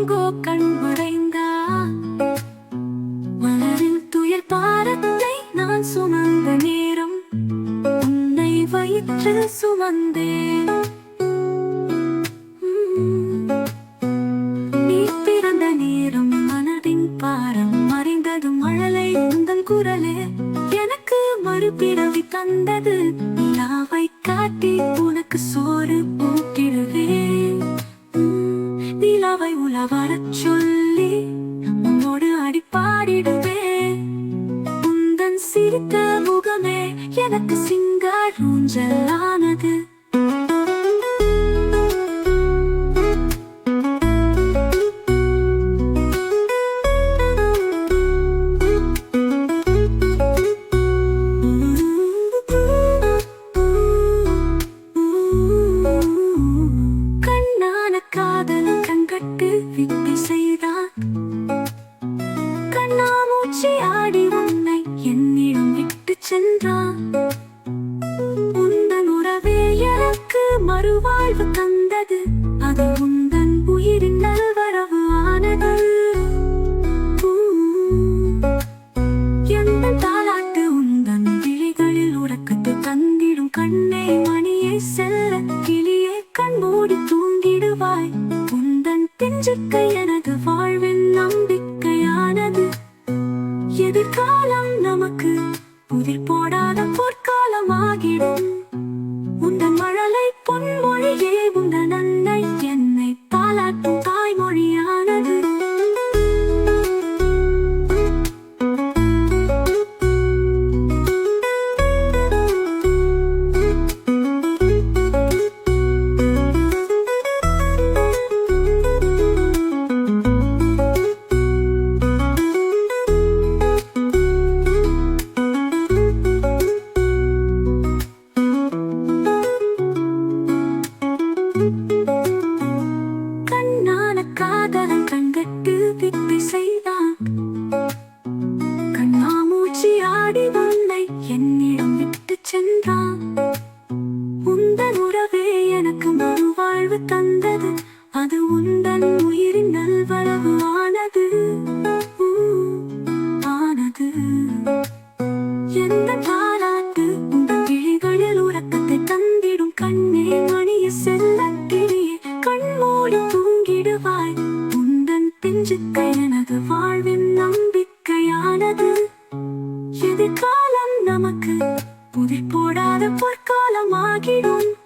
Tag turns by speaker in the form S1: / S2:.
S1: எங்கோ கண் மறைந்தான் மலரில் துயர் பாரத்தை நான் சுமந்த நேரம் உன்னை வயிற்றில் சுமந்தேன். சொல்லி உன்னோடு அடிப்பாடிடுவே. உந்தன் சிரித்த முகமே எனக்கு சிங்கார் ஊஞ்சலானது. கண்கட்டு எதிர்காலம் நமக்கு புதிர் போடாத பொற்காலமாகிடும் உந்தன் மழலை பொன்மொழியே உந்தன் செய்தான் கண்ணாமூச்சி ஆடி உன்னை என்னிடம் விட்டு சென்றான் உந்தன் உறவே எனக்கு மறுவாழ்வு தந்தது. அது உந்தன் உயிரின் நல்வரவு ஆனது. ஆனது. எந்த தாலாட்டு உங்கள் விழிகளில் உறக்கத்தை தந்திடும் கண்ணே மணிய செல்ல கண் மூடி எதிர்காலம் நமக்கு. புதிர் போடாத பொற்காலமாகிடும் உங்கள்